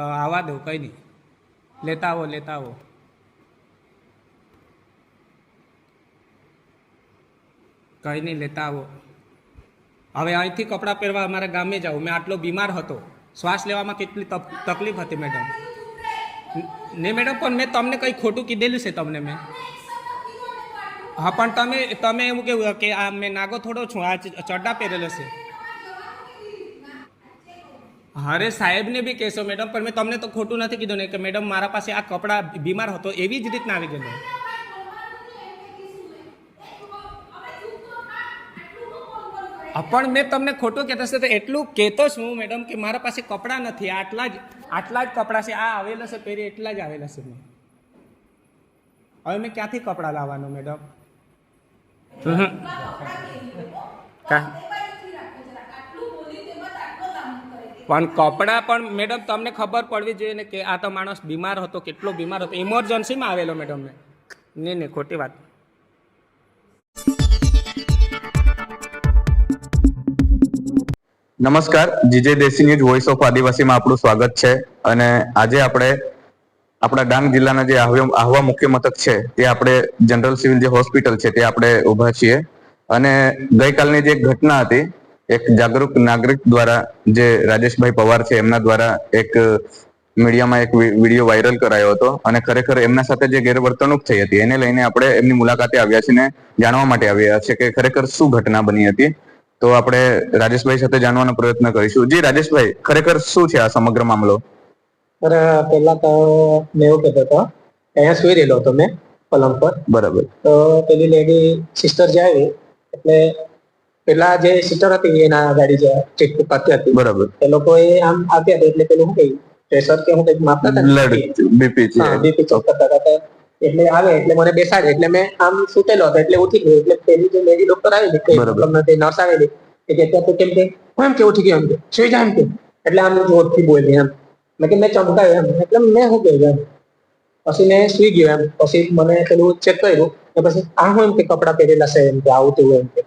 આવવા દઉં કંઈ નહીં. લેતા આવો લેતા આવો. કંઈ નહીં, લેતા આવો. હવે અહીંથી કપડાં પહેરવા અમારા ગામે જાઉં મેં આટલો બીમાર હતો. શ્વાસ લેવામાં કેટલી તકલીફ હતી, મેડમ. ને મેડમ, પણ મેં તમને કંઈ ખોટું કીધેલું છે તમને મેં? હા, પણ તમે તમે એવું કેવું કે આ, મેં નાગો થોડો છું, આ ચડ્ડા પહેરેલો છે. અરે સાહેબને બી કહેશો મેડમ પણ મેં તમને તો ખોટું નથી કીધું ને કે મેડમ મારા પાસે આ કપડાં બીમાર હતો એવી જ રીતના આવી ગયો પણ મેં તમને ખોટું કહેતો છે તો એટલું કહેતો છું મેડમ કે મારા પાસે કપડાં નથી આટલા જ આટલા જ કપડાં છે આ આવેલા છે પહેરી એટલા જ આવેલા છે મેં. હવે મેં ક્યાંથી કપડાં લાવવાનું મેડમ. કા? પણ કપડાં પણ, મેડમ, તમને ખબર પડવી જોઈએ ને કે આ તો માણસ બીમાર હતો, કેટલો બીમાર હતો. ઇમરજન્સીમાં આવેલો, મેડમ, મેં. નહીં નહીં, ખોટી વાત. નમસ્કાર. જીજે દેશી ન્યૂઝ વોઇસ ઓફ આદિવાસીમાં આપણું સ્વાગત છે. અને આજે આપણે આપણા ડાંગ જિલ્લાના જે આહવા મુખ્ય મથક છે, તે આપણે જનરલ સિવિલ જે હોસ્પિટલ છે, તે આપણે ઊભા છીએ. અને ગઈકાલની જે ઘટના હતી એક જાગૃત નાગરિક દ્વારા જે રાજેશભાઈ પવાર છે એમના દ્વારા એક મીડિયામાં એક વીડિયો વાયરલ કરાયો હતો અને ખરેખર એમના સાથે જે ગેરવર્તણૂક થઈ હતી એને લઈને આપણે એમની મુલાકાતે આવ્યા છીએ ને જાણવા માટે આવ્યા છે કે ખરેખર શું ઘટના બની હતી. તો આપણે રાજેશભાઈ સાથે જાણવાનો પ્રયત્ન કરીશું. જી રાજેશભાઈ ખરેખર શું છે આ સમગ્ર મામલો? પહેલા તો મેં એવું કહેતો હતો અહીંયા સુઈ રહેલો હતો મેં પલંગ પર. બરાબર. તો પેલી લેડી સિસ્ટર જે આવી એટલે પેલા જે સીટર હતી એના ગાડી જે ટ્રીટમેન્ટ કરતી હતી બરાબર. એ લોકોએ આમ આપ્યા હતા એટલે પેલું શું કહ્યું? પ્રેશર કે હું કંઈક માપતા હતા? બીપી બીપી ચેક કરતા હતા એટલે આવે એટલે મને બેસાડે એટલે મેં આમ સુતેલો હતો એટલે ઉઠી ગયો એટલે પેલી જે લેડી ડોક્ટર આવેલી તે બરાબર. મતલબ તે નર્સ આવેલી એ કે ત્યાં તો કેમ કે હું એમ કે ઉઠી ગયો એમ કે સુઈ જાય એમ કે. એટલે આમ જોરથી બોલી એમ. મેં કે મેં ચમકાયો એમ. એટલે મેં શું કહ્યું એમ. પછી મેં સુઈ ગયો એમ. પછી મને પેલું ચેક કર્યું કે પછી આ હું એમ કે કપડાં પહેરેલા છે એમ કે આવું તેવું એમ કે.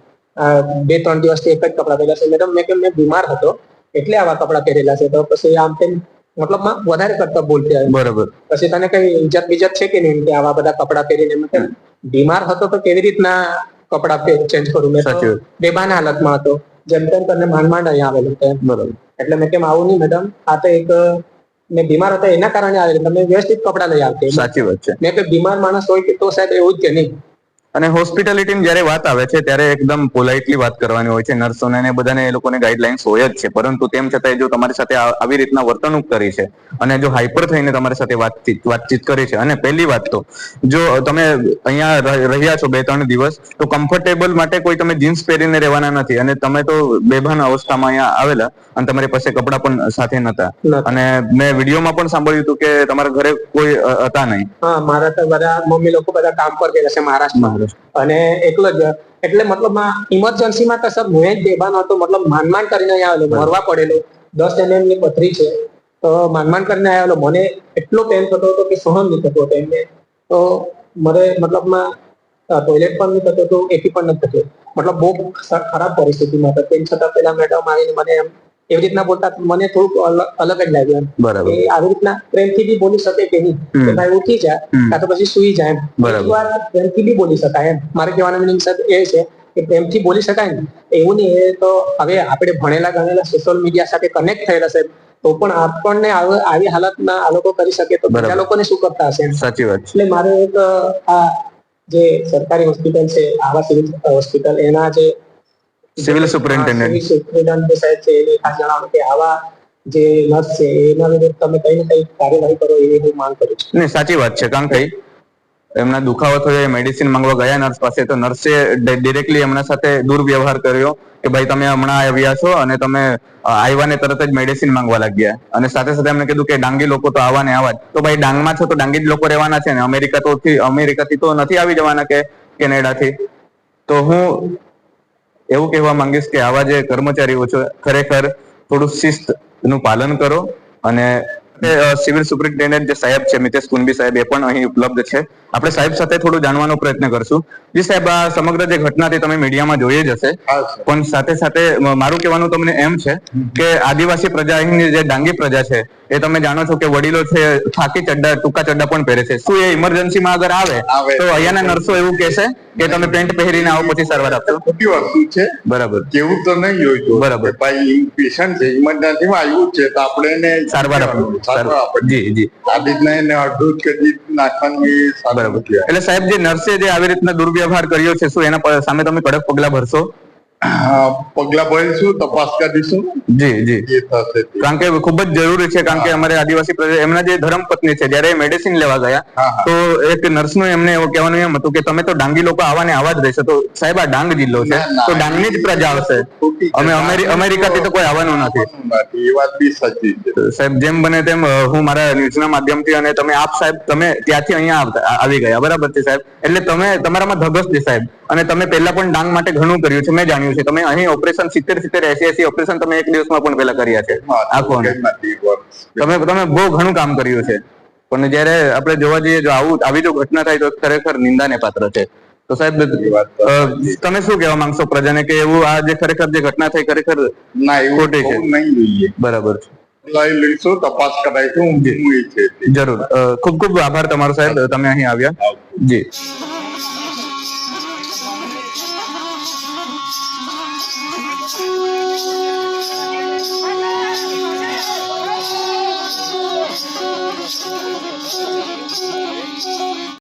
બે ત્રણ દિવસથી એક જ કપડાં પહેર્યા છે. મેડમ મેં કે મેં બીમાર હતો એટલે આવા કપડાં પહેરેલા છે. તો પછી આમ તેમ મતલબ વધારે કરતા બોલતી આવી બરાબર. પછી તને કઈ ઇજ્જત બીજત છે કે નહીં કે આવા બધા કપડાં પહેરીને? મેં કીધું, બીમાર હતો તો કેવી રીતના કપડાં ચેન્જ કરું? મેં વાત. હાલતમાં હતો. જેમ તેમ તને માંડ માંડ અહીંયા આવેલું તેમ બરાબર. એટલે મેં કેમ આવું નહીં મેડમ. આ તો એક મેં બીમાર હતા એના કારણે આવેલી. તમે વ્યવસ્થિત કપડાં લઈ આવતી સાચી વાત છે. મેં કે બીમાર માણસ હોય કે તો સાહેબ એવું જ કે નહીં. અને હોસ્પિટાલિટીની જયારે વાત આવે છે ત્યારે એકદમ પોલાઇટલી વાત કરવાની હોય છે. નર્સોને ને બધાને એ લોકોને ગાઈડલાઇન્સ હોય જ છે. પરંતુ તેમ છતાં જો તમારી સાથે આવી રીતના વર્તણૂક કરી છે અને જો હાઈપર થઈને તમારી સાથે વાતચીત વાતચીત કરી છે. અને પહેલી વાત તો જો તમે અહીંયા રહ્યા છો બે ત્રણ દિવસ તો કમ્ફર્ટેબલ માટે કોઈ તમે જીન્સ પહેરીને રહેવાના નથી. અને તમે તો બેભાન અવસ્થામાં અહીંયા આવેલા અને તમારી પાસે કપડાં પણ સાથે નતા અને મેં વિડીયોમાં પણ સાંભળ્યું હતું કે તમારા ઘરે કોઈ હતા નહીં. હા મારા તો બધા મમ્મી લોકો બધા કામ પર ગયા છે મહારાષ્ટ્રમાં. અને એકલો જ. એટલે મતલબ ઇમરજન્સીમાં તો સર હું જ બેભાન હતો. મતલબ માનમાન કરીને આવેલો. મરવા પડેલો. દસ એમએમની પથરી છે. તો માંડ કરીને આવેલો. મને એટલો પેન થતો હતો કે સહન નહીં થતો હતો એમને. તો મને મતલબમાં ટોયલેટ પણ નહીં થતો હતો. એથી પણ નથી થતો. મતલબ બહુ ખરાબ પરિસ્થિતિમાં હતા. તેમ છતાં પેલા મેડમ આવીને મને એમ એવી રીતના બોલતા મને થોડુંક અલગ- જ લાગ્યું બરાબર. આવી રીતના પ્રેમથી બી બોલી શકે કે નહીં? કે ભાઈ ઉઠી જા કાં તો પછી સુઈ જાય એમ. બરાબર. પ્રેમથી બી બોલી શકાય એમ. મારે કહેવાનો મિનિંગ એ છે કે પ્રેમથી બોલી શકાય ને એવું નહીં એ તો હવે આપણે ભણેલા ગણેલા સોશિયલ મીડિયા સાથે કનેક્ટ થયેલા છે તો પણ આપણને આવ- આવી હાલતમાં આ લોકો કરી શકે તો બીજા લોકોને શું કરતા હશે સાચી વાત. એટલે મારે એક આ જે સરકારી હોસ્પિટલ છે આવા સિવિલ હોસ્પિટલ એના જે સિવિલ સુપરિન્ટેન્ડન્ટ સુપરિન્ટેન્ડન્ટ સાહેબ છે એને ખાસ જણાવો કે આવા જે નર્સ છે એના વિરુદ્ધ તમે કઈ ને કઈ કાર્યવાહી કરો એવી હું માંગ કરું છું. નહીં સાચી વાત છે કારણ કે એમના દુખાવો થયો મેડિસિન માંગવા ગયા નર્સ પાસે તો નર્સે ડિરેક્ટલી એમના સાથે દુર્વ્યવહાર કર્યો કે ભાઈ તમે હમણાં આવ્યા છો અને તમે આવ્યા ને તરત જ મેડિસિન માંગવા લાગ્યા. અને સાથે સાથે એમને કીધું કે ડાંગી લોકો તો આવા ને આવા તો ભાઈ ડાંગમાં છો તો ડાંગી જ લોકો રહેવાના છે ને? અમેરિકા તો અમેરિકાથી તો નથી આવી જવાના કે કેનેડાથી? તો હું એવું કહેવા માંગીશ કે આવા જે કર્મચારીઓ છે, ખરેખર થોડું શિસ્તનું પાલન કરો અને સિવિલ સુપ્રિન્ટેન્ડન્ટ જે સાહેબ છે, મિતેશ કુંબી સાહેબ, એ પણ અહીં ઉપલબ્ધ છે. આપણે સાહેબ સાથે થોડું જાણવાનો પ્રયત્ન કરશું. જી સાહેબ આ સમગ્ર જે ઘટના તમે મીડિયામાં જોઈએ જ હશે. પણ સાથે સાથે મારું કહેવાનું તમને એમ છે કે આદિવાસી પ્રજા અહીંની જે ડાંગી પ્રજા છે એ તમે જાણો છો કે વડીલો છે ખાકી ચડ્ડા ટૂંકા ચડ્ડા પણ પહેરે છે. શું એ ઇમરજન્સીમાં અગર આવે. તો અહીંયાના નર્સો એવું કહેશે કે તમે પેન્ટ પહેરીને આવો પછી સારવાર આપશો. ખોટી વસ્તુ છે. બરાબર. કેવું તો નહીં જોઈતું બરાબર. ભાઈ પેશન્ટ છે ઇમરજન્સીમાં આવ્યું છે તો આપણે એને સારવાર આપો. જી જી. આ રીતના એને અડધું કરી નાખવાનું બરાબર. એટલે સાહેબ, જે નર્સે જે આવી રીતના દુર્વ્યવહાર કર્યો છે, શું એના સામે તમે કડક પગલા ભરશો? પગલા ભરીશું તપાસ કરીશું જી જી. કારણ કે ખૂબ જ જરૂરી છે કારણ કે અમારે આદિવાસી પ્રજા એમના જે ધર્મપત્ની છે જયારે મેડિસિન લેવા ગયા. તો એક નર્સનું એમને એવું કહેવાનું એમ હતું કે તમે તો ડાંગી લોકો આવા ને આવા જ રહેશે. તો સાહેબ આ ડાંગ જિલ્લો છે. તો ડાંગની જ પ્રજા આવશે અમે અમેરિ- અમેરિકાથી તો કોઈ આવવાનું નથી. એ વાત બી સાચી છે. સાહેબ જેમ બને તેમ હું મારા ન્યૂઝના માધ્યમથી અને તમે આપ સાહેબ તમે ત્યાંથી અહીંયા આવી ગયા. બરાબર છે સાહેબ? એટલે તમે તમારામાં ધગસ છે સાહેબ. અને તમે પહેલા પણ ડાંગ માટે ઘણું કર્યું છે મેં જાણ્યું છે. તમે અહીં ઓપરેશન સિત્તેર સિત્તેર એસી એસી ઓપરેશન તમે એક દિવસમાં પણ પહેલા કર્યા છે. હા, આ કોણ? કંઈ નથી વર્ષ. તમે તમે બહુ ઘણું કામ કર્યું છે. પણ જયારે આપણે જોવા જઈએ જો આવું આવી જો ઘટના થાય તો ખરેખર નિંદાને પાત્ર છે. તો સાહેબ. તમે શું કહેવા માંગશો પ્રજાને કે એવું આ જે ખરેખર જે ઘટના થઈ ખરેખર ના એવું ખોટી છે. નહીં જોઈએ. બરાબર છે. તપાસ કરાય છે જરૂર. ખૂબ ખૂબ આભાર તમારો સાહેબ. તમે અહીં આવ્યા. જી.